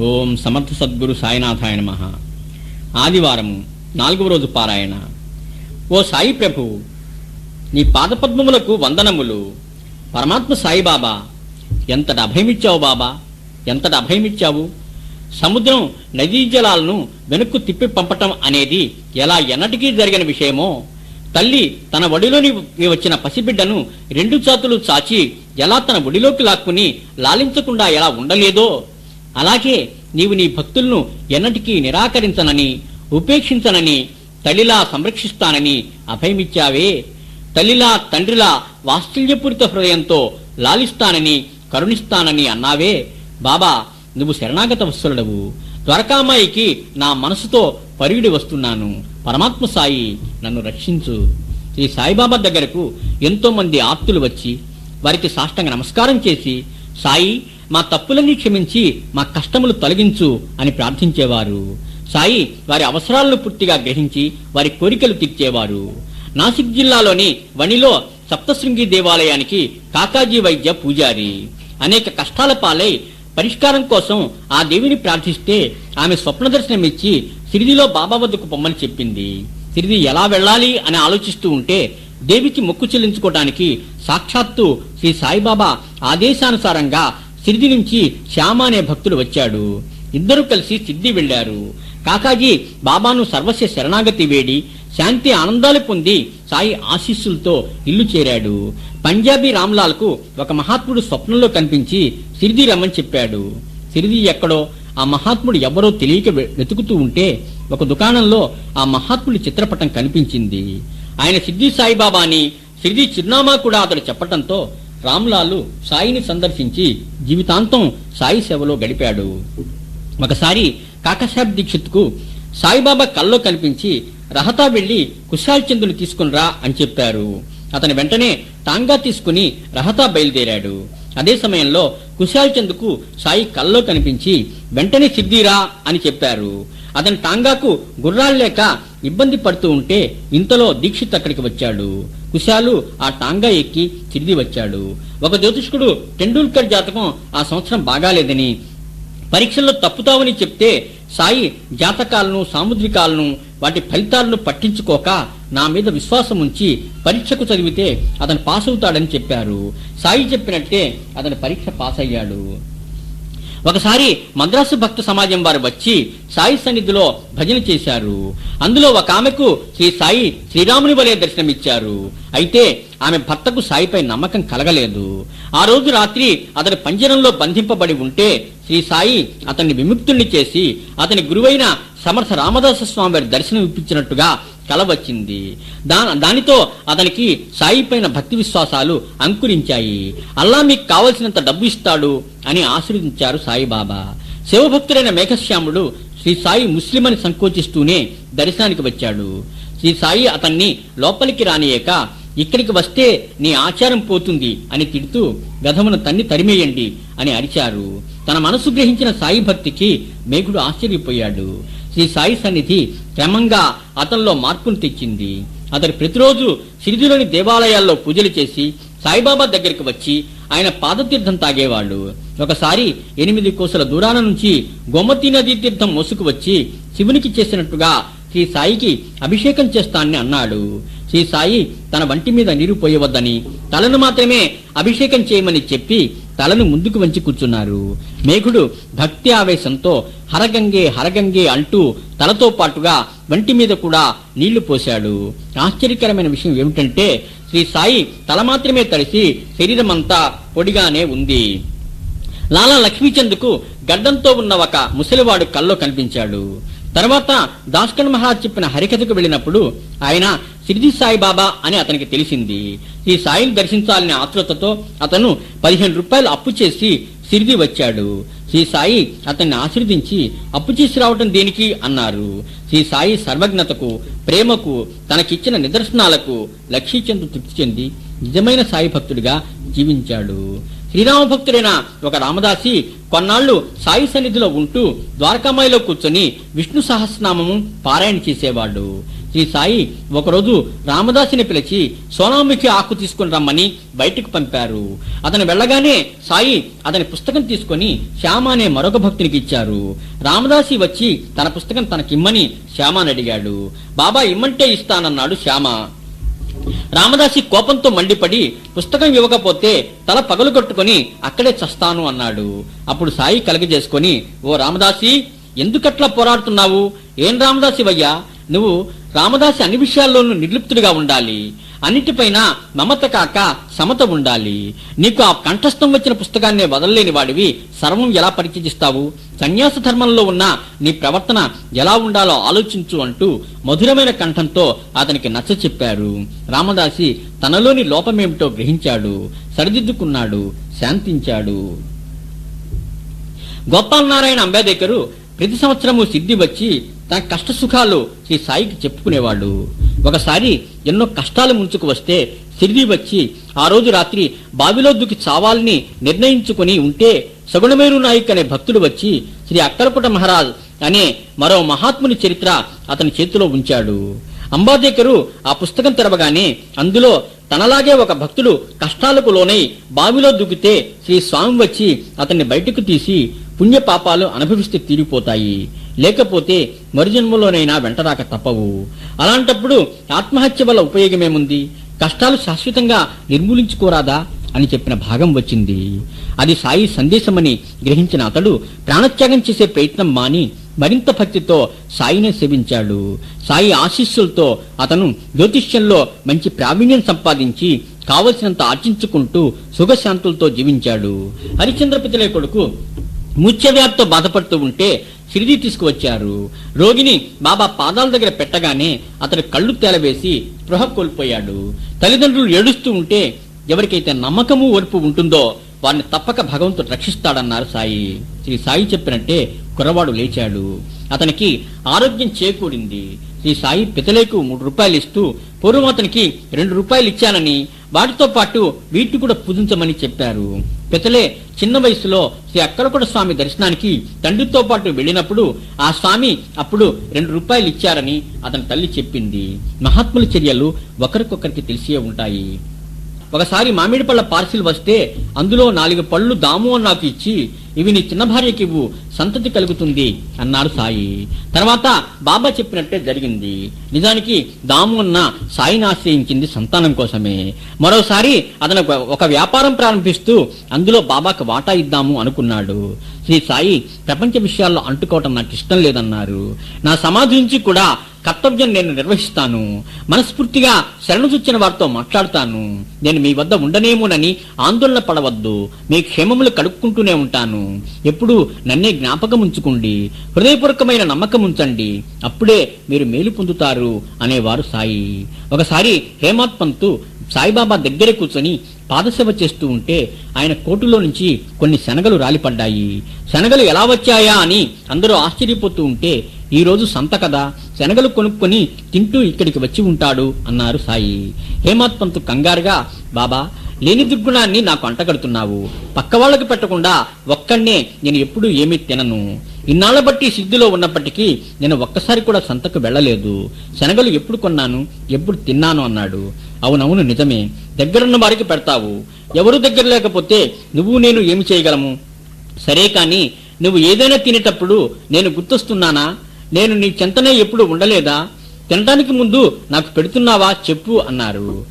ఓం సమర్థ సద్గురు సాయినాథాయ నమ. ఆదివారము నాలుగవ రోజు పారాయణ. ఓ సాయి ప్రభు నీ పాదపద్మములకు వందనములు. పరమాత్మ సాయిబాబా ఎంతటి అభయమిచ్చావు బాబా? ఎంతటి అభయమిచ్చావు? సముద్రం నదీ జలాలను వెనక్కు తిప్పి పంపటం అనేది ఎలా ఎన్నటికీ జరిగిన విషయమో తల్లి తన ఒడిలోని వచ్చిన పసిబిడ్డను రెండు చేతులు చాచి ఎలా తన ఒడిలోకి లాక్కుని లాలించకుండా ఎలా ఉండలేదో అలాగే నీవు నీ భక్తులను ఎన్నటికీ నిరాకరించనని ఉపేక్షించనని తల్లిలా సంరక్షిస్తానని అభయమిచ్చావే. తల్లిలా తండ్రిలా వాత్సల్యపూరిత హృదయంతో లాలిస్తానని కరుణిస్తానని అన్నావే. బాబా నువ్వు శరణాగత వస్తులడవు ద్వారకామాయికి నా మనసుతో పరిగిడి వస్తున్నాను. పరమాత్మ సాయి నన్ను రక్షించు. ఈ సాయిబాబా దగ్గరకు ఎంతో మంది ఆప్తులు వచ్చి వారికి సాష్టంగా నమస్కారం చేసి సాయి మా తప్పులన్నీ క్షమించి మా కష్టములు తొలగించు అని ప్రార్థించేవారు. సాయి వారి అవసరాలను పూర్తిగా గ్రహించి వారి కోరికలు తీర్చేవారు. నాసిక్ జిల్లాలోని వణిలో సప్తశృంగి దేవాలయానికి కాకాజీ వైద్య పూజారి. అనేక కష్టాల పాలై పరిష్కారం కోసం ఆ దేవిని ప్రార్థిస్తే ఆమె స్వప్న దర్శనమిచ్చి సిరిదిలో బాబా వద్దకు పొమ్మని చెప్పింది. సిరిది ఎలా వెళ్ళాలి అని ఆలోచిస్తూ ఉంటే దేవికి మొక్కు చెల్లించుకోవడానికి సాక్షాత్తు శ్రీ సాయిబాబా ఆదేశానుసారంగా సిరిది నుంచి శ్యామ అనే భక్తుడు వచ్చాడు. ఇద్దరు కలిసి సిద్ధి వెళ్ళారు కాకాజీ బాబాను సర్వస్వ శరణాగతి వేడి శాంతి ఆనందాలు పొంది సాయి ఆశీస్సులతో ఇల్లు చేరాడు. పంజాబీ రామ్లాల్కు ఒక మహాత్ముడు స్వప్నంలో కనిపించి సిరిది రమ్మని చెప్పాడు. సిరిది ఎక్కడో ఆ మహాత్ముడు ఎవరో తెలియక వెతుకుతూ ఉంటే ఒక దుకాణంలో ఆ మహాత్ముడి చిత్రపటం కనిపించింది. ఆయన సిద్ధి సాయిబాబా అని సిరిది చిరునామా కూడా అతడు చెప్పటంతో రామ్లాలు సాయిని సందర్శించి జీవితాంతం సాయి సేవలో గడిపాడు. ఒకసారి కాకసాబ్ దీక్షిత్కు సాయిబాబా కల్లో కనిపించి రహతా వెళ్ళి కుశాల్ చందుని తీసుకునిరా అని చెప్పారు. అతని వెంటనే టాంగా తీసుకుని రహతా బయలుదేరాడు. అదే సమయంలో కుశాల్ చంద్కు సాయి కల్లో కనిపించి వెంటనే సిద్ధిరా అని చెప్పారు. అతని టాంగాకు గుర్రాలు లేక ఇబ్బంది పడుతూ ఉంటే ఇంతలో దీక్షిత్ అక్కడికి వచ్చాడు. కుశాలు ఆ టాంగా ఎక్కి తిరిగి వచ్చాడు. ఒక జ్యోతిష్కుడు టెండూల్కర్ జాతకం ఆ సంవత్సరం బాగాలేదని పరీక్షల్లో తప్పుతావని చెప్తే సాయి జాతకాలను సాముద్రికాలను వాటి ఫలితాలను పట్టించుకోక నా మీద విశ్వాసం ఉంచి పరీక్షకు చదివితే అతను పాస్ అవుతాడని చెప్పారు. సాయి చెప్పినట్టే అతను పరీక్ష పాస్ అయ్యాడు ఒకసారి మద్రాసు భక్త సమాజం వారు వచ్చి సాయి సన్నిధిలో భజన చేశారు. అందులో ఒక ఆమెకు శ్రీ సాయి శ్రీరాముని వలె దర్శనమిచ్చారు. అయితే ఆమె భర్తకు సాయిపై నమ్మకం కలగలేదు. ఆ రోజు రాత్రి అతని పంజరంలో బంధింపబడి ఉంటే శ్రీ సాయి అతన్ని విముక్తుణ్ణి చేసి అతని గురువైన సమర్థ రామదాస స్వామి వారి దర్శనం ఇప్పించినట్టుగా కల వచ్చింది దా దానితో అతనికి సాయి పైన భక్తి విశ్వాసాలు అంకురించాయి. అల్లా మీకు కావలసినంత డబ్బు ఇస్తాడు అని ఆశీర్వదించారు సాయిబాబా. శివభక్తుడైన మేఘశ్యాముడు శ్రీ సాయి ముస్లిం అని సంకోచిస్తూనే దర్శనానికి వచ్చాడు. శ్రీ సాయి అతన్ని లోపలికి రానియక ఇక్కడికి వస్తే నీ ఆచారం పోతుంది అని తిడుతూ గధమును తన్ని తరిమేయండి అని అరిచారు. తన మనసు గ్రహించిన సాయి భక్తికి మేఘుడు ఆశ్చర్యపోయాడు. శ్రీ సాయి సన్నిధి క్రమంగా అతనిలో మార్పును తెచ్చింది. అతడు ప్రతిరోజు షిరిడిలోని దేవాలయాల్లో పూజలు చేసి సాయిబాబా దగ్గరికి వచ్చి ఆయన పాదతీర్థం తాగేవాళ్ళు. ఒకసారి ఎనిమిది కోసల దూరాన నుంచి గోమతి నదీ తీర్థం మోసుకు వచ్చి శివునికి చేసినట్టుగా శ్రీ సాయికి అభిషేకం చేస్తానని అన్నాడు. శ్రీ సాయి తన వంటి మీద నీరు పోయవద్దని తలను మాత్రమే అభిషేకం చేయమని చెప్పి తలను ముందుకు వంచి కూర్చున్నారు. మేఘుడు భక్తి ఆవేశంతో హరగంగే హరగంగే అంటూ తలతో పాటుగా వంటి మీద కూడా నీళ్ళు పోశాడు. ఆశ్చర్యకరమైన విషయం ఏమిటంటే శ్రీ సాయి తల మాత్రమే తడిసి శరీరమంతా పొడిగానే ఉంది. లాలా లక్ష్మీచంద్కు గడ్డంతో ఉన్న ఒక ముసలివాడు కల్లో కనిపించాడు. తర్వాత దాస్కన్ మహారాజ్ చెప్పిన హరికథకు వెళ్ళినప్పుడు ఆయన సిరిది సాయిబాబా అని అతనికి తెలిసింది. ఈ సాయిని దర్శించాలనే ఆతృతతో అతను పదిహేను రూపాయలు అప్పు చేసి సిరిది వచ్చాడు. శ్రీ సాయి అతన్ని ఆశీర్వదించి అప్పు చేసి రావటం దేనికి అన్నారు. శ్రీ సాయి సర్వజ్ఞతకు ప్రేమకు తనకిచ్చిన నిదర్శనాలకు లక్ష్మీచంద్రు తృప్తి చెంది నిజమైన సాయి భక్తుడిగా జీవించాడు. శ్రీరామ భక్తుడైన ఒక రామదాసి కొన్నాళ్ళు సాయి సన్నిధిలో ఉంటూ ద్వారకామాయిలో కూర్చొని విష్ణు సహస్రనామము పారాయణ చేసేవాడు. శ్రీ సాయి ఒకరోజు రామదాసిని పిలిచి సోనామికి ఆకు తీసుకుని రమ్మని బయటకు పంపారు. అతను వెళ్ళగానే సాయి అతని పుస్తకం తీసుకొని శ్యామ అనే మరొక భక్తునికి ఇచ్చారు. రామదాసి వచ్చి తన పుస్తకం తనకిమ్మని శ్యామని అడిగాడు. బాబా ఇమ్మంటే ఇస్తానన్నాడు శ్యామ. రామదాసి కోపంతో మండిపడి పుస్తకం ఇవ్వకపోతే తల పగలు కొట్టుకొని అక్కడే చస్తాను అన్నాడు. అప్పుడు సాయి కలగజేసుకొని ఓ రామదాసి ఎందుకట్లా పోరాడుతున్నావు? ఏం రామదాసి వయ్యా నువ్వు రామదాసి అన్ని విషయాల్లోనూ నిర్లిప్తుడిగా ఉండాలి. అన్నిటిపైన మమత కాక సమత ఉండాలి. నీకు ఆ కంఠస్థం వచ్చిన పుస్తకాన్నే వదలలేని వాడివి సర్వం ఎలా పరిచయిస్తావు సన్యాస ధర్మంలో ఉన్న నీ ప్రవర్తన ఎలా ఉండాలో ఆలోచించు అంటూ మధురమైన కంఠంతో అతనికి నచ్చ చెప్పారు రామదాసి తనలోని లోపమేమిటో గ్రహించాడు. సరిదిద్దుకున్నాడు. శాంతించాడు. గోపాల్ నారాయణ అంబేద్కరు ప్రతి సంవత్సరము సిద్ధి వచ్చి తన కష్ట సుఖాలు శ్రీ సాయికి చెప్పుకునేవాడు. ఒకసారి ఎన్నో కష్టాలు ముంచుకు వస్తే సిరిడి వచ్చి ఆ రోజు రాత్రి బావిలో దుకి చావాలని నిర్ణయించుకుని ఉంటే సగుణమేరు నాయక్ అనే భక్తుడు వచ్చి శ్రీ అక్కలపుట మహారాజ్ అనే మరో మహాత్ముని చరిత్ర అతని చేతిలో ఉంచాడు. అంబాదేకరు ఆ పుస్తకం తెరవగానే అందులో తనలాగే ఒక భక్తుడు కష్టాలకు లోనై బావిలో దూకితే శ్రీ స్వామి వచ్చి అతన్ని బయటకు తీసి పుణ్యపాపాలు అనుభవిస్తే తీరిపోతాయి. లేకపోతే మరుజన్మలోనైనా వెంటరాక తప్పవు. అలాంటప్పుడు ఆత్మహత్య వల్ల ఉపయోగమేముంది? కష్టాలు శాశ్వతంగా నిర్మూలించుకోరాదా అని చెప్పిన భాగం వచ్చింది. అది సాయి సందేశమని గ్రహించిన అతడు ప్రాణత్యాగం చేసే ప్రయత్నం మాని మరింత భక్తితో సాయినే సేవించాడు. సాయి ఆశీస్సులతో అతను జ్యోతిష్యంలో మంచి ప్రావీణ్యం సంపాదించి కావలసినంత ఆర్జించుకుంటూ సుఖశాంతులతో జీవించాడు. హరిచంద్రపతిలే కొడుకు మూర్ఛవ్యాధితో బాధపడుతూ ఉంటే షిరిడి తీసుకువచ్చారు. రోగిని బాబా పాదాల దగ్గర పెట్టగానే అతడు కళ్ళు తేలవేసి స్పృహ కోల్పోయాడు. తల్లిదండ్రులు ఏడుస్తూ ఉంటే ఎవరికైతే నమ్మకము ఓర్పు ఉంటుందో వారిని తప్పక భగవంతుడు రక్షిస్తాడన్నారు సాయి. శ్రీ సాయి చెప్పినట్టే కుర్రవాడు లేచాడు. అతనికి ఆరోగ్యం చేకూరింది. శ్రీ సాయి పితలేకు మూడు రూపాయలు ఇస్తూ పూర్వం అతనికి రెండు రూపాయలు ఇచ్చానని వాటితో పాటు వీటిని కూడా పూజించమని చెప్పారు. పితలే చిన్న వయసులో శ్రీ అక్కలకొండ స్వామి దర్శనానికి తండ్రితో పాటు వెళ్ళినప్పుడు ఆ స్వామి అప్పుడు రెండు రూపాయలు ఇచ్చారని అతని తల్లి చెప్పింది. మహాత్ముల చర్యలు ఒకరికొకరికి తెలిసే ఉంటాయి. ఒకసారి మామిడి పళ్ళ పార్సిల్ వస్తే అందులో నాలుగు పళ్ళు దాము అని నాకు ఇచ్చి ఇవి నీ చిన్న భార్యకి ఇవ్వు సంతతి కలుగుతుంది అన్నారు సాయి. తర్వాత బాబా చెప్పినట్టే జరిగింది. నిజానికి దాము అన్న సాయిని ఆశ్రయించింది సంతానం కోసమే. మరోసారి అతను ఒక- ఒక వ్యాపారం ప్రారంభిస్తూ అందులో బాబాకు వాటా ఇద్దాము అనుకున్నాడు. శ్రీ సాయి ప్రపంచ విషయాల్లో అంటుకోవటం నాకు ఇష్టం లేదన్నారు. నా సమాధి నుంచి కూడా కర్తవ్యం నేను నిర్వహిస్తాను. మనస్ఫూర్తిగా శరణుచొచ్చిన వారితో మాట్లాడతాను. నేను మీ వద్ద ఉండనేమోనని ఆందోళన పడవద్దు. మీ క్షేమములు కడుక్కుంటూనే ఉంటాను. ఎప్పుడు నన్నే జ్ఞాపకం ఉంచుకోండి. హృదయపూర్వకమైన నమ్మకం ఉంచండి. అప్పుడే మీరు మేలు పొందుతారు అనేవారు సాయి. ఒకసారి హేమాత్ పంతు సాయిబాబా దగ్గర కూర్చొని పాదసేవ చేస్తూ ఉంటే ఆయన కోటులో నుంచి కొన్ని శనగలు రాలిపడ్డాయి. శనగలు ఎలా వచ్చాయా అని అందరూ ఆశ్చర్యపోతూ ఉంటే ఈరోజు సంత కదా శనగలు కొనుక్కొని తింటూ ఇక్కడికి వచ్చి ఉంటాడు అన్నారు సాయి. హేమాత్ పంతు కంగారుగా బాబా లేని దుర్గుణాన్ని నాకు అంటగడుతున్నావు. పక్క వాళ్ళకి పెట్టకుండా ఒక్కడే నేను ఎప్పుడూ ఏమీ తినను. ఇన్నాళ్ళ బట్టి సిద్ధిలో ఉన్నప్పటికీ నేను ఒక్కసారి కూడా సంతకు వెళ్ళలేదు. శనగలు ఎప్పుడు కొన్నాను? ఎప్పుడు తిన్నాను అన్నాడు. అవునవును నిజమే. దగ్గరున్న వారికి పెడతావు. ఎవరు దగ్గర లేకపోతే నువ్వు నేను ఏమి చేయగలము? సరే కాని నువ్వు ఏదైనా తినేటప్పుడు నేను గుర్తొస్తున్నానా? నేను నీ చెంతనే ఎప్పుడు ఉండలేదా? తినడానికి ముందు నాకు పెడుతున్నావా చెప్పు అన్నారు.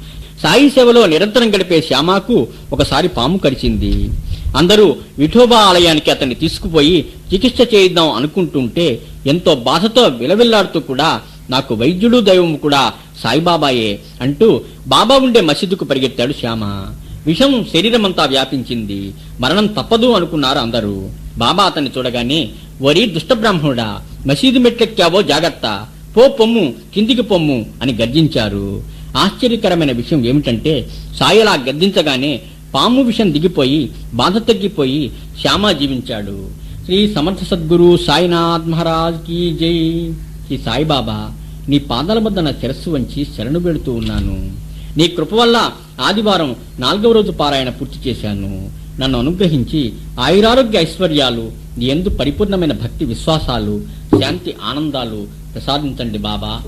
సాయి సేవలో నిరంతరం గడిపే శ్యామాకు ఒకసారి పాము కరిచింది. అందరూ విఠోబా ఆలయానికి అతన్ని తీసుకుపోయి చికిత్స చేయిద్దాం అనుకుంటుంటే ఎంతో బాధతో విలవిల్లాడుతూ కూడా నాకు వైద్యుడు దైవం కూడా సాయిబాబాయే అంటూ బాబా ఉండే మసీదుకు పరిగెత్తాడు శ్యామ. విషం శరీరమంతా వ్యాపించింది. మరణం తప్పదు అనుకున్నారు అందరూ. బాబా అతన్ని చూడగానే వరి దుష్టబ్రాహ్మణుడా మసీదు మెట్లెక్కావో జాగ్రత్త. పో పొమ్ము కిందికి పొమ్ము అని గర్జించారు. ఆశ్చర్యకరమైన విషయం ఏమిటంటే సాయిలా గద్దించగానే పాము విషం దిగిపోయి బాధ తగ్గిపోయి శ్యామ జీవించాడు. శ్రీ సమర్థ సద్గురు సాయినాథ్ మహారాజ్ కీ జై. శ్రీ సాయిబాబా నీ పాదాల వద్ద నా శిరస్సు వంచి శరణు పెడుతూ ఉన్నాను. నీ కృప వల్ల ఆదివారం నాలుగవ రోజు పారాయణ పూర్తి చేశాను. నన్ను అనుగ్రహించి ఆయురారోగ్య ఐశ్వర్యాలు నీ ఎందు పరిపూర్ణమైన భక్తి విశ్వాసాలు శాంతి ఆనందాలు ప్రసాదించండి బాబా.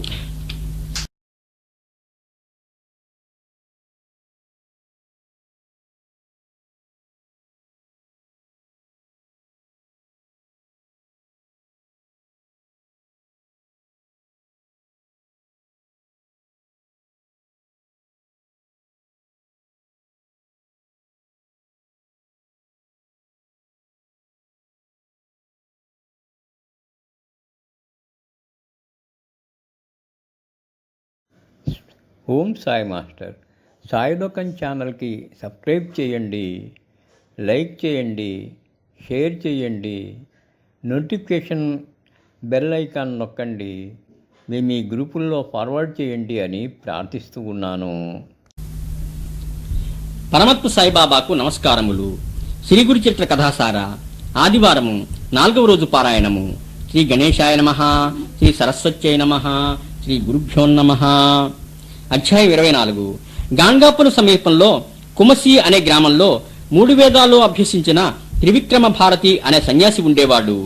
ఓం సాయి మాస్టర్. సాయిలోకం ఛానల్కి సబ్స్క్రైబ్ చేయండి లైక్ చేయండి షేర్ చేయండి నోటిఫికేషన్ బెల్ ఐకాన్ నొక్కండి మీ మీ గ్రూపుల్లో ఫార్వర్డ్ చేయండి అని ప్రార్థిస్తూ ఉన్నాను. పరమత్తు సాయిబాబాకు నమస్కారములు. శ్రీ గురు చరిత్ర కథాసార ఆదివారము నాలుగవ రోజు పారాయణము. శ్రీ గణేశాయ నమ శ్రీ సరస్వత్యై నమ శ్రీ గురుభ్యో నమ. అధ్యాయం ఇరవై నాలుగు. గాంగాపురం సమీపంలో కుమసి అనే గ్రామంలో మూడు వేదాలు అభ్యసించిన త్రివిక్రమ భారతి అనే సన్యాసి ఉండేవాడు.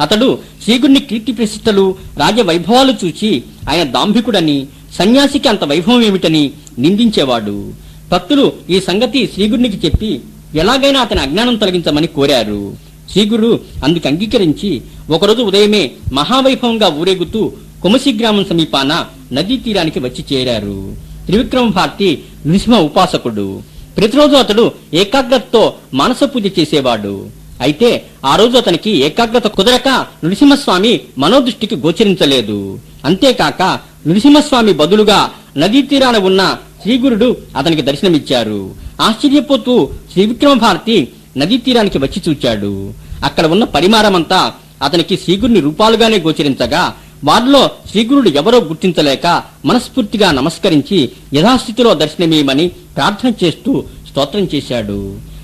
అతడు శ్రీగుడిని కీర్తి ప్రసిద్ధులు రాజవైభవాలు చూచి ఆయన దాంభికుడని సన్యాసికి అంత వైభవం ఏమిటని నిందించేవాడు. భక్తులు ఈ సంగతి శ్రీగుడినికి చెప్పి ఎలాగైనా అతని అజ్ఞానం తొలగించమని కోరారు. శ్రీగురు అందుకు అంగీకరించి ఒకరోజు ఉదయమే మహావైభవంగా ఊరేగుతూ కుమసి గ్రామం సమీపాన నదీ తీరానికి వచ్చి చేరారు. త్రివిక్రమ భారతి నృసింహ ఉపాసకుడు. ప్రతిరోజు అతడు ఏకాగ్రతతో మానస పూజ చేసేవాడు. అయితే ఆ రోజు అతనికి ఏకాగ్రత కుదరక నృసింహస్వామి మనోదృష్టికి గోచరించలేదు. అంతేకాక నృసింహస్వామి బదులుగా నదీ తీరాన ఉన్న శ్రీగురుడు అతనికి దర్శనమిచ్చారు. ఆశ్చర్యపోతూ శ్రీవిక్రమ భారతి నదీ తీరానికి వచ్చి చూచాడు. అక్కడ ఉన్న పరిమారమంతా అతనికి శ్రీగురుని రూపాలుగానే గోచరించగా వారిలో శ్రీగురుడు ఎవరో గుర్తించలేక మనస్ఫూర్తిగా నమస్కరించి యథాస్థితిలో దర్శనమేయమని ప్రార్థన చేస్తూ స్తోత్రం చేశాడు.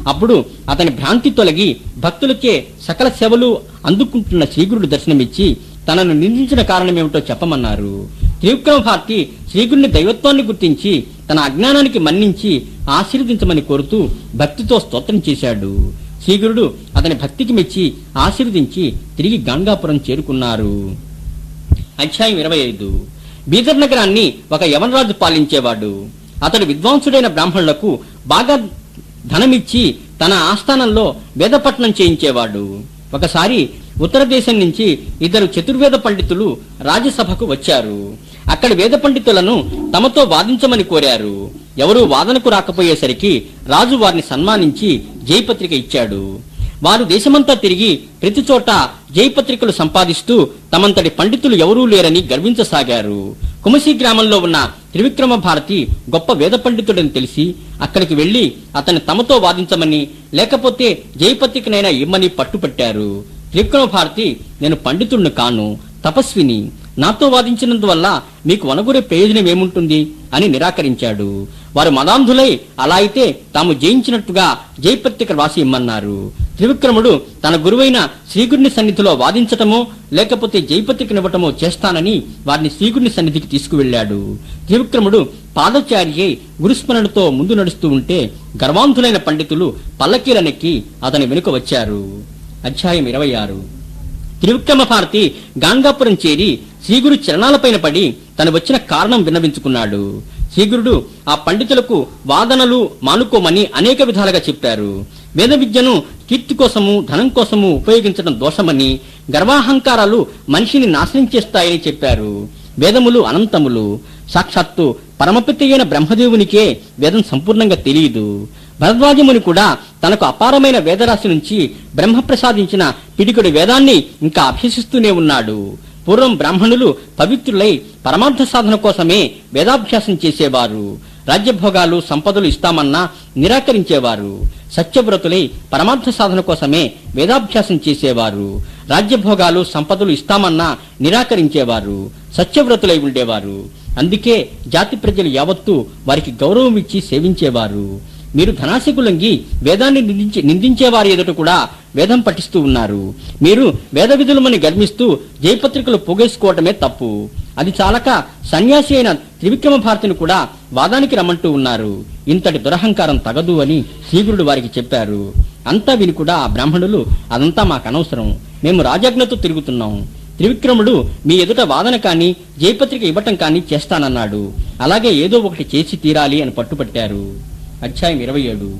అప్పుడు అతని భ్రాంతి తొలగి భక్తులకే సకల సేవలు అందుకుంటున్న శ్రీగురుడు దర్శనమిచ్చి తనను నిందించిన కారణమేమిటో చెప్పమన్నారు. త్రివిక్రమ భారతి శ్రీగురుని దైవత్వాన్ని గుర్తించి తన అజ్ఞానానికి మన్నించి ఆశీర్వదించమని కోరుతూ భక్తితో స్తోత్రం చేశాడు. శ్రీగురుడు అతని భక్తికి మెచ్చి ఆశీర్వదించి తిరిగి గంగాపురం చేరుకున్నారు. అధ్యాయం ఇరవై ఐదు. బీదర్ నగరాన్ని ఒక యవనరాజు పాలించేవాడు. అతడు విద్వాంసుడైన బ్రాహ్మణులకు బాగా ధనమిచ్చి తన ఆస్థానంలో వేదపట్నం చేయించేవాడు. ఒకసారి ఉత్తర దేశం నుంచి ఇద్దరు చతుర్వేద పండితులు రాజ్యసభకు వచ్చారు. అక్కడ వేద పండితులను తమతో వాదించమని కోరారు. ఎవరూ వాదనకు రాకపోయేసరికి రాజు వారిని సన్మానించి జయపత్రిక ఇచ్చాడు. వారు దేశమంతా తిరిగి ప్రతి చోట జయపత్రికలు సంపాదిస్తూ తమంతటి పండితులు ఎవరూ లేరని గర్వించసాగారు. కుమసి గ్రామంలో ఉన్న త్రివిక్రమ భారతి గొప్ప వేద పండితుడని తెలిసి అక్కడికి వెళ్ళి అతన్ని తమతో వాదించమని లేకపోతే జయపత్రికనైనా ఇమ్మని పట్టుపట్టారు. త్రివిక్రమ భారతి నేను పండితుడిని కాను తపస్విని నాతో వాదించినందువల్ల మీకు వనగూరే ప్రయోజనం ఏముంటుంది? అని నిరాకరించాడు. వారు మదాంధులై అలా అయితే తాము జయించినట్టుగా జయపత్రిక రాసి ఇమ్మన్నారు. త్రివిక్రముడు తన గురువైన శ్రీగురిని సన్నిధిలో వాదించటమో లేకపోతే జయపత్రికనివ్వటమో చేస్తానని వారిని శ్రీగురిని సన్నిధికి తీసుకువెళ్ళాడు. త్రివిక్రముడు పాదచార్యై గురుస్మరణతో ముందు నడుస్తూ ఉంటే గర్వాంధులైన పండితులు పల్లకీలనెక్కి అతని వెనుక వచ్చారు. అధ్యాయం ఇరవై ఆరు. త్రివిక్రమ భారతి గాంగాపురం చేరి శ్రీగురు చరణాలపైన పడి తను వచ్చిన కారణం విన్నవించుకున్నాడు. శ్రీగురుడు ఆ పండితులకు వాదనలు మానుకోమని అనేక విధాలుగా చెప్పారు. వేద విద్యను కీర్తి కోసము ధనం కోసము ఉపయోగించడం దోషమని గర్వాహంకారాలు మనిషిని నాశనం చేస్తాయని చెప్పారు. వేదములు అనంతములు. సాక్షాత్తు పరమపిత అయిన బ్రహ్మదేవునికే వేదం సంపూర్ణంగా తెలియదు. భరద్వాజముని కూడా తనకు అపారమైన వేదరాశి నుంచి బ్రహ్మ ప్రసాదించిన పిడికుడి వేదాన్ని ఇంకా అభ్యసిస్తూనే ఉన్నాడు. పూర్వం బ్రాహ్మణులు పవిత్రులై పరమార్థ సాధన కోసమే వేదాభ్యాసం చేసేవారు. రాజ్యభోగాలు సంపదలు ఇస్తామన్నా నిరాకరించేవారు. సత్యవ్రతులై పరమార్థ సాధన కోసమే వేదాభ్యాసం చేసేవారు. రాజ్యభోగాలు సంపదలు ఇస్తామన్నా నిరాకరించేవారు. సత్యవ్రతులై ఉండేవారు. అందుకే జాతి ప్రజలు యావత్తు వారికి గౌరవం ఇచ్చి సేవించేవారు. మీరు ధనాశకులంగి వేదాన్ని నిందించే నిందించేవారి ఎదుట కూడా వేదం పఠిస్తూ ఉన్నారు. మీరు వేద విధులమని గర్మిస్తూ జయపత్రికలు పోగేసుకోవటమే తప్పు. అది చాలక సన్యాసి అయిన త్రివిక్రమ భారతిని కూడా వాదానికి రమ్మంటూ ఉన్నారు. ఇంతటి దురహంకారం తగదు అని శ్రీగురుడు వారికి చెప్పారు. అంతా విని కూడా ఆ బ్రాహ్మణులు అదంతా మాకు అనవసరం. మేము రాజాజ్ఞతో తిరుగుతున్నాం. త్రివిక్రముడు మీ ఎదుట వాదన కానీ జయపత్రిక ఇవ్వటం కానీ చేస్తానన్నాడు. అలాగే ఏదో ఒకటి చేసి తీరాలి అని పట్టుపట్టారు. అధ్యాయం ఇరవై ఏడు.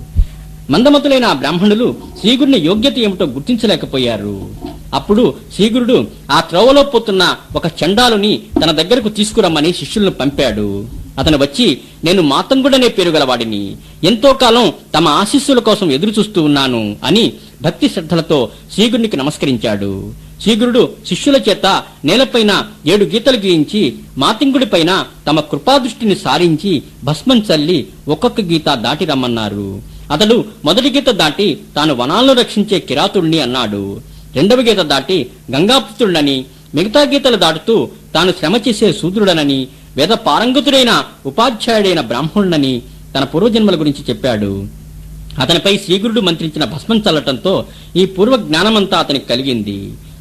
మందమతులైన ఆ బ్రాహ్మణులు శ్రీగురుని యోగ్యత ఏమిటో గుర్తించలేకపోయారు. అప్పుడు శ్రీగురుడు ఆ త్రోవలో పోతున్న ఒక చండాలుని తన దగ్గరకు తీసుకురమ్మని శిష్యులను పంపాడు. అతను వచ్చి నేను మాతంగుడనే పేరు గలవాడిని ఎంతో కాలం తమ ఆశీస్సుల కోసం ఎదురు చూస్తూ ఉన్నాను అని భక్తి శ్రద్ధలతో శ్రీగురునికి నమస్కరించాడు. శీఘ్రుడు శిష్యుల చేత నేలపైన ఏడు గీతలు గీయించి మాతింగుడిపైన తమ కృపాదృష్టిని సారించి భస్మం చల్లి ఒక్కొక్క గీత దాటి రమ్మన్నారు. అతడు మొదటి గీత దాటి తాను వనాలను రక్షించే కిరాతుడిని అన్నాడు. రెండవ గీత దాటి గంగాపుత్రుడని మిగతా గీతలు దాటుతూ తాను శ్రమ చేసే శూద్రుడనని వేద పారంగతుడైన ఉపాధ్యాయుడైన బ్రాహ్మణుడని తన పూర్వజన్మల గురించి చెప్పాడు. అతనిపై శ్రీగురుడు మంత్రించిన భస్మం చల్లటంతో ఈ పూర్వ జ్ఞానమంతా అతనికి కలిగింది.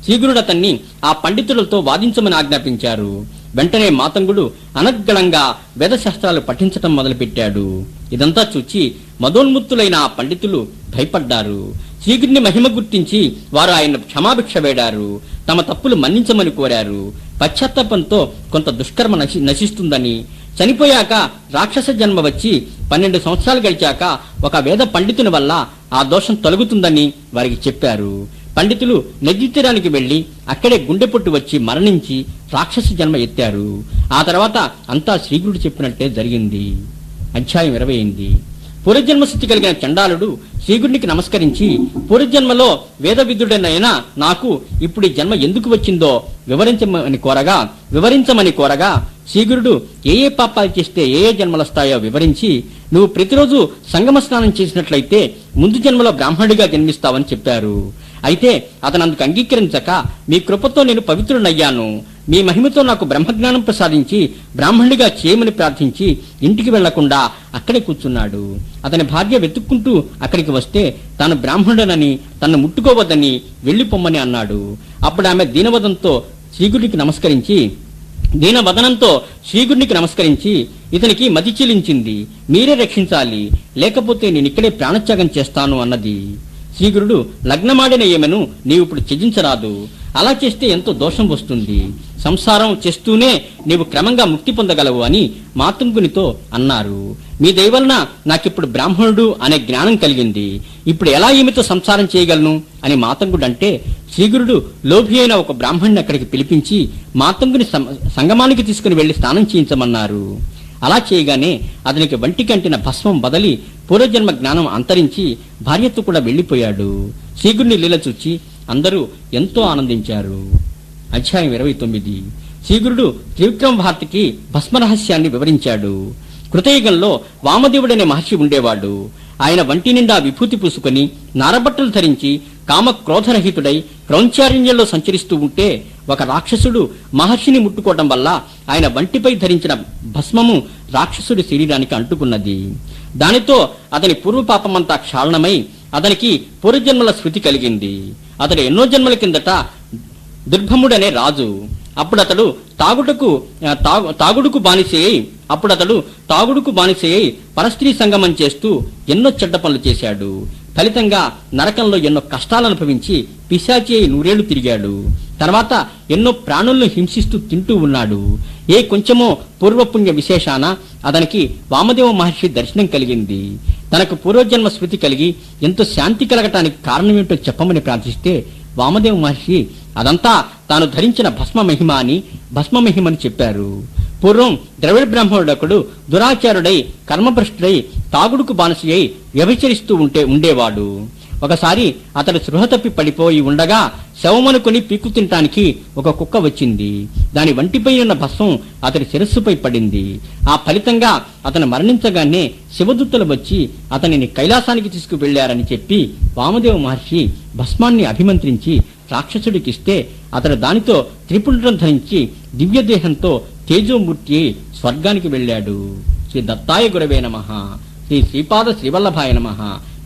శీఘ్రుడు అతన్ని ఆ పండితులతో వాదించమని ఆజ్ఞాపించారు. వెంటనే మాతంగుడు అనర్గళంగా వేదశాస్త్రాలు పఠించటం మొదలుపెట్టాడు. ఇదంతా చూచి మదోన్ముత్తులైన ఆ పండితులు భయపడ్డారు. శీఘ్రుని మహిమ గుర్తించి వారు ఆయన క్షమాభిక్ష వేడారు. తమ తప్పులు మన్నించమని కోరారు. పశ్చాత్తాపంతో కొంత దుష్కర్మ నశి నశిస్తుందని. చనిపోయాక రాక్షస జన్మ వచ్చి పన్నెండు సంవత్సరాలు గడిచాక ఒక వేద పండితుని వల్ల ఆ దోషం తొలగుతుందని వారికి చెప్పారు. పండితులు నదీతీరానికి వెళ్ళి అక్కడే గుండెపొట్టు వచ్చి మరణించి రాక్షస జన్మ ఎత్తారు. ఆ తర్వాత అంతా శ్రీగురుడు చెప్పినట్టే జరిగింది. అధ్యాయం ఇరవై ఎనిమిది. పూర్వజన్మ స్థితి కలిగిన చండాలుడు శ్రీగుడికి నమస్కరించి పూర్వజన్మలో వేదవిద్యుడైన నాకు ఇప్పుడు ఈ జన్మ ఎందుకు వచ్చిందో వివరించమని కోరగా వివరించమని కోరగా శ్రీగురుడు ఏ ఏ పాపాలు చేస్తే ఏ ఏ జన్మలు వస్తాయో వివరించి నువ్వు ప్రతిరోజు సంగమ స్నానం చేసినట్లయితే ముందు జన్మలో బ్రాహ్మణుడిగా జన్మిస్తావని చెప్పారు. అయితే అతను అందుకు అంగీకరించక మీ కృపతో నేను పవిత్రుడయ్యాను మీ మహిమతో నాకు బ్రహ్మజ్ఞానం ప్రసాదించి బ్రాహ్మణుడిగా చేయమని ప్రార్థించి ఇంటికి వెళ్ళకుండా అక్కడే కూర్చున్నాడు. అతని భార్య వెతుక్కుంటూ అక్కడికి వస్తే తాను బ్రాహ్మణుడనని తన్ను ముట్టుకోవద్దని వెళ్ళిపోమ్మని అన్నాడు. అప్పుడు ఆమె దీనవదంతో శ్రీగుడికి నమస్కరించి దీనవదనంతో శ్రీగుడికి నమస్కరించి ఇతనికి మతి చెలించింది మీరే రక్షించాలి. లేకపోతే నేను ఇక్కడే ప్రాణత్యాగం చేస్తాను అన్నది. శ్రీగురుడు లగ్నమాడిన ఈమెను నీవు ఇప్పుడు త్యజించరాదు. అలా చేస్తే ఎంతో దోషం వస్తుంది. సంసారం చేస్తూనే నీవు క్రమంగా ముక్తి పొందగలవు అని మాతంగునితో అన్నారు. మీ దయవలన నాకిప్పుడు బ్రాహ్మణుడు అనే జ్ఞానం కలిగింది. ఇప్పుడు ఎలా ఈమెతో సంసారం చేయగలను అని మాతంగుడు అంటే శ్రీగురుడు లోభి అయిన ఒక బ్రాహ్మణుని అక్కడికి పిలిపించి మాతంగుని సం- సంగమానికి తీసుకుని వెళ్ళి స్నానం చేయించమన్నారు. అలా చేయగానే అతనికి వంటికంటిన భస్మం బదలి పూర్వజన్మ జ్ఞానం అంతరించి భార్యతో కూడా వెళ్ళిపోయాడు శ్రీగురుని లీల చూచి అందరూ ఎంతో ఆనందించారు. అధ్యాయం ఇరవై తొమ్మిది. శ్రీగురుడు త్రివిక్రమ భారతికి భస్మరహస్యాన్ని వివరించాడు. కృతయుగంలో వామదేవుడనే మహర్షి ఉండేవాడు. ఆయన వంటి నిండా విభూతి పూసుకొని నారబట్టలు ధరించి కామ క్రోధరహితుడై క్రౌంచారణ్యంలో సంచరిస్తూ ఉంటే ఒక రాక్షసుడు మహర్షిని ముట్టుకోవడం వల్ల ఆయన వంటిపై ధరించిన భస్మము రాక్షసుడి శరీరానికి అంటుకున్నది. దానితో అతని పూర్వపాపమంతా క్షాళనమై అతనికి పూర్వజన్మల స్మృతి కలిగింది. అతడు ఎన్నో జన్మల కిందట దుర్భముడనే రాజు. అప్పుడు అతడు తాగుటకు తాగు తాగుడుకు బానిసయ్యి అప్పుడు అతడు తాగుడుకు బానిసయ్యి పరస్త్రీ సంగమం చేస్తూ ఎన్నో చెడ్డ పనులు చేశాడు. ఫలితంగా నరకంలో ఎన్నో కష్టాలు అనుభవించి పిశాచి అయి నూరేళ్ళు తిరిగాడు. తర్వాత ఎన్నో ప్రాణులను హింసిస్తూ తింటూ ఉన్నాడు. ఏ కొంచెమో పూర్వపుణ్య విశేషాన అతనికి వామదేవ మహర్షి దర్శనం కలిగింది. తనకు పూర్వజన్మ స్మృతి కలిగి ఎంతో శాంతి కలగటానికి కారణమేంటో చెప్పమని ప్రార్థిస్తే వామదేవ మహర్షి అదంతా తాను ధరించిన భస్మ మహిమ అని భస్మ మహిమని చెప్పారు. పూర్వం ద్రవిడ బ్రాహ్మణుడొకడు దురాచారుడై కర్మభ్రష్టుడై తాగుడుకు బానిస అయి వ్యభిచరిస్తూ ఉంటే ఉండేవాడు. ఒకసారి అతడు సృహ తప్పి పడిపోయి ఉండగా శవమనుకుని పీక్కు తినటానికి ఒక కుక్క వచ్చింది. దాని వంటిపై ఉన్న భస్మం అతడి శిరస్సుపై పడింది. ఆ ఫలితంగా అతను మరణించగానే శివదూతలు వచ్చి అతనిని కైలాసానికి తీసుకువెళ్ళారని చెప్పి వామదేవ మహర్షి భస్మాన్ని అభిమంత్రించి రాక్షసుడికిస్తే అతడు దానితో త్రిపుండ్రం ధరించి దివ్యదేహంతో తేజోమూర్తి స్వర్గానికి వెళ్ళాడు. శ్రీ దత్తాయ గురవే నమ. శ్రీ శ్రీపాద శ్రీవల్లభాయ నమ.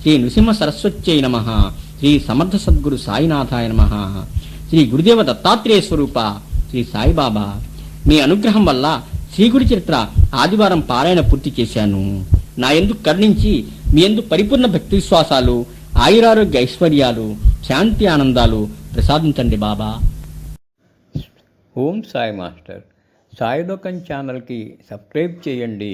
శ్రీ నృసింహ సరస్వత్యై నమ. శ్రీ సమర్థ సద్గురు సాయినాథాయ నమ. శ్రీ గురుదేవ దత్తాత్రేయ స్వరూప శ్రీ సాయిబాబా మీ అనుగ్రహం వల్ల శ్రీగుడి చరిత్ర ఆదివారం పారాయణ పూర్తి చేశాను. నా ఎందుకు కరుణించి మీ ఎందుకు పరిపూర్ణ భక్తి విశ్వాసాలు ఆయురారోగ్య ఐశ్వర్యాలు శాంతి ఆనందాలు ప్రసాదించండి బాబా. ఓం సాయి మాస్టర్. సాయిలోకం ఛానల్కి సబ్స్క్రైబ్ చేయండి.